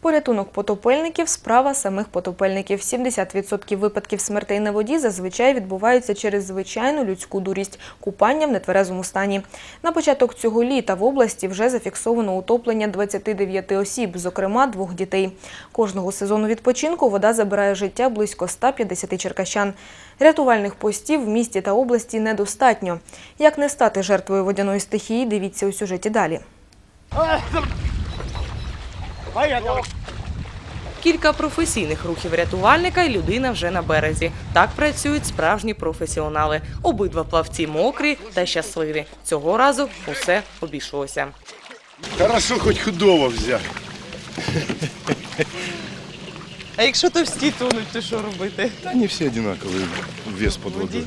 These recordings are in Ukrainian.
Порятунок потопельників – справа самих потопельників. 70% випадків смертей на воді зазвичай відбуваються через звичайну людську дурість – купання в нетверезому стані. На початок цього літа в області вже зафіксовано утоплення 29 осіб, зокрема двох дітей. Кожного сезону відпочинку вода забирає життя близько 150 черкащан. Рятувальних постів в місті та області недостатньо. Як не стати жертвою водяної стихії, дивіться у сюжеті далі. Кілька професійних рухів рятувальника і людина вже на березі. Так працюють справжні професіонали. Обидва плавці мокрі та щасливі. Цього разу усе обійшлося. Хорошо, хоть худого взял. А якщо товсті тонуть, то що робити? Они все одинаковые, вес под водой.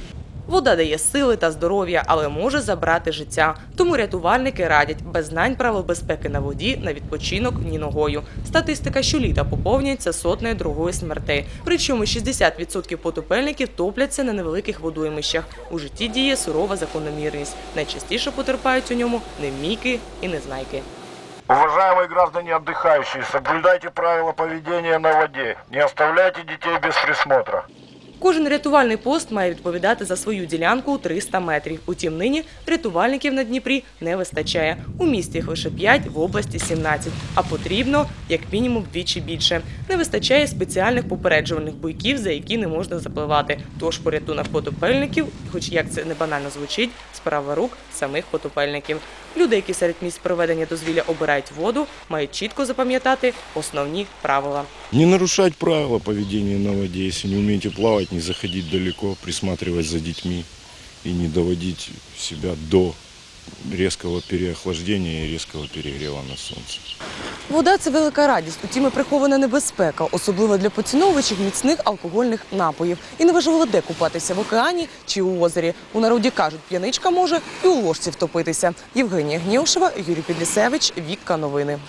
Вода дає сили та здоров'я, але може забрати життя. Тому рятувальники радять без знань правил безпеки на воді на відпочинок ні ногою. Статистика щоліта поповнюється сотнею другої смертей. Причому 60% потопельників топляться на невеликих водоймищах. У житті діє сурова закономірність. Найчастіше потерпають у ньому немійки і незнайки. Уважаемые граждане отдыхающие, соблюдайте правила поведения на воде. Не оставляйте детей без присмотра. Кожен рятувальний пост має відповідати за свою ділянку у 300 метрів. Утім, нині рятувальників на Дніпрі не вистачає. У місті їх лише 5, в області 17. А потрібно як мінімум вдвічі більше. Не вистачає спеціальних попереджувальних буйків, за які не можна запливати. Тож порятунок потопельників, хоч як це не банально звучить, справа рук самих потопельників. Люди, які серед місць проведення дозвілля обирають воду, мають чітко запам'ятати основні правила. Не нарушати правила поведення на воді, якщо не вмієте плавати, не заходити далеко, присматривать за дітьми і не доводити себя до резкого переохлаждения і резкого перегріву на сонці. Вода це велика радість, утім і прихована небезпека, особливо для поціновувачів міцних алкогольних напоїв. І неважливо, де купатися в океані чи у озері. У народі кажуть, п'яничка може і у ложці втопитися. Євгенія Гнєушева, Юрій Підлісевич, Вікка Новини.